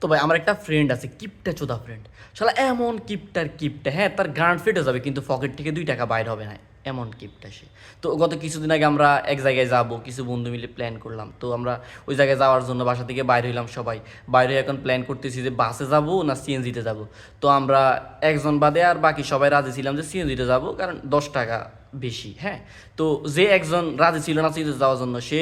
তো ভাই, আমার একটা ফ্রেন্ড আছে, কিপটা চোদা ফ্রেন্ড শালা, এমন কিপটার কিপটা হ্যাঁ তার গ্রান্ড ফেটে যাবে, কিন্তু পকেট থেকে দুই টাকা বাইর হবে না, এমন কিপটা সে। তো গত কিছুদিন আগে আমরা এক জায়গায় যাব, কিছু বন্ধু মিলে প্ল্যান করলাম। তো আমরা ওই জায়গায় যাওয়ার জন্য বাসা থেকে বাইরে হইলাম সবাই। বাইরে এখন প্ল্যান করতেছি যে বাসে যাব না সিএনজিতে যাব। তো আমরা একজন বাদে আর বাকি সবাই রাজি ছিলাম যে সিএনজিতে যাব, কারণ দশ টাকা বেশি হ্যাঁ? তো যে একজন রাজি ছিল না সিএনজিতে যাওয়ার জন্য, সে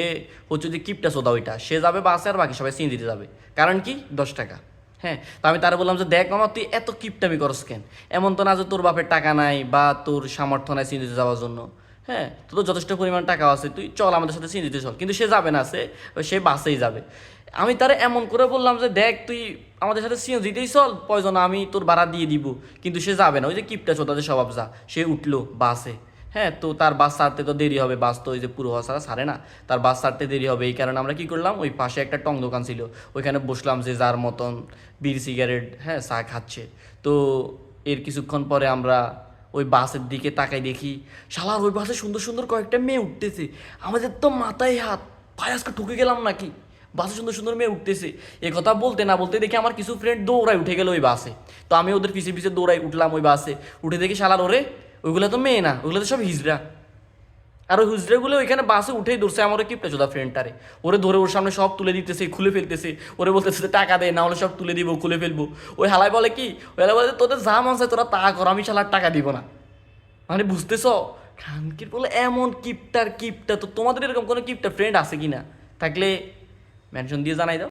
হচ্ছে যে কিপটা সোদা ওইটা। সে যাবে বাসে আর বাকি সবাই সিএনজিতে যাবে। কারণ কি? দশ টাকা হ্যাঁ? তো আমি তারা বললাম যে, দেখ মামা, তুই এত কিপটামি করস কেন? এমন তো না যে তোর বাপের টাকা নাই বা তোর সামর্থ্য নাই সিএনজিতে যাওয়ার জন্য হ্যাঁ? তো তোর যথেষ্ট পরিমাণ টাকা আছে, তুই চল আমাদের সাথে সিএনজিতে চল। কিন্তু সে যাবে না, সে সে বাসেই যাবে। আমি তারা এমন করে বললাম যে, দেখ, তুই আমাদের সাথে সিএনজিতেই চল প্রয়োজন আমি তোর ভাড়া দিয়ে দিব। কিন্তু সে যাবে না, ওই যে কিপটা চোদাদের স্বভাব যা সে উঠল বাসে। হ্যাঁ তো তার বাস ছাড়তে তো দেরি হবে, বাস তো ওই যে পুরো ছাড়া ছাড়ে না। তার বাস ছাড়তে দেরি হবে, এই কারণে আমরা কি করলাম, ওই পাশে একটা টং দোকান ছিল, ওইখানে বসলাম যে যার মতন বিড়ি, সিগারেট হ্যাঁ চা খাচ্ছে। তো এর কিছুক্ষণ পরে আমরা ওই বাসের দিকে তাকাই দেখি শালার ওই বাসে সুন্দর সুন্দর কয়েকটা মেয়ে উঠতেছে। আমাদের তো মাথায় হাত, ভাই, আজকে ঠুকে গেলাম নাকি? বাসে সুন্দর সুন্দর মেয়ে উঠতেছে। এ কথা বলতে না বলতে দেখি আমার কিছু ফ্রেন্ড দৌড়ায় উঠে গেল ওই বাসে। তো আমি ওদের পিছিয়ে পিছিয়ে দৌড়াই উঠলাম ওই বাসে। উঠে দেখি, শালার ওরে ওইগুলো তো মেয়ে না, ওইগুলো তো সব হিজড়া। আর ওই হুজরাগুলো ওইখানে বাসে উঠেই ধরছে আমার কিপটা চোদা ফ্রেন্ডটারে ওরে ধরে ওর সামনে সব তুলে দিতেছে, খুলে ফেলতেছে। ওরে বলতেছে টাকা দে, না হলে সব তুলে দিব, খুলে ফেলব। ওই হালাই বলে কি, ওই হালাই বলে তোদের যা মন চায় তোরা তা কর, আমি শালার টাকা দিব না। মানে বুঝতেছ? খানকির বলে এমন কিপটার কিপটা, তো তোমাদের এরকম কোনো কিপটা ফ্রেন্ড আছে কি না থাকলে মেনশন দিয়ে জানাই দাও।